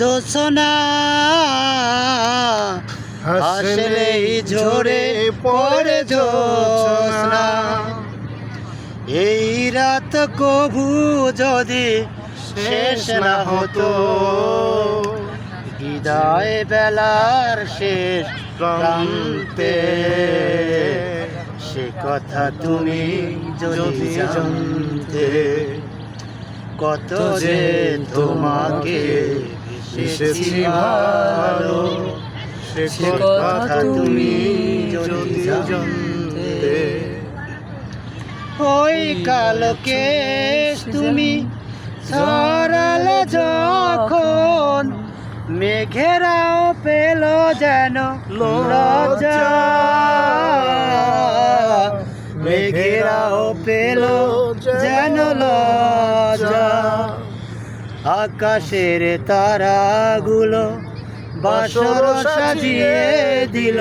জোছনা হাসলেই ঝরে পড়ে জোছনা এই রাত কবু যদি শেষ না হতো, বিদায় বেলার শেষ প্রান্তে সে কথা তুমি যদি জানতে, কত যে তোমাকে বেসেছি ভালো সে কথা তুমি যদি জানতে। ওই কালকে তুমি সরালে যখন মেঘেরাও পেল যেন লজ্জা মেঘেরাও পেল যেন লজ্জা আকাশের তারাগুলো বাসর সাজিয়ে দিল।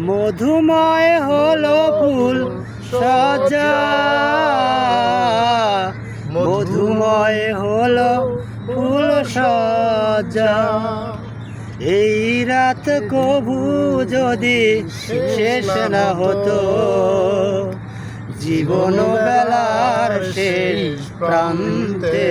মধুময় হলো ফুল সজা। মধুময় হলো ফুল সজা। এই রাত কবু যদি শেষ না হতো জীবন বেলার শেষ প্রান্তে।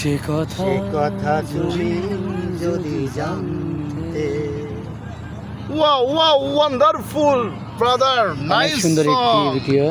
সে কথা সে কথা তুমি যদি জানতে Wow, wow, wonderful, brother. অনেক Nice সুন্দর একটি. ভিডিও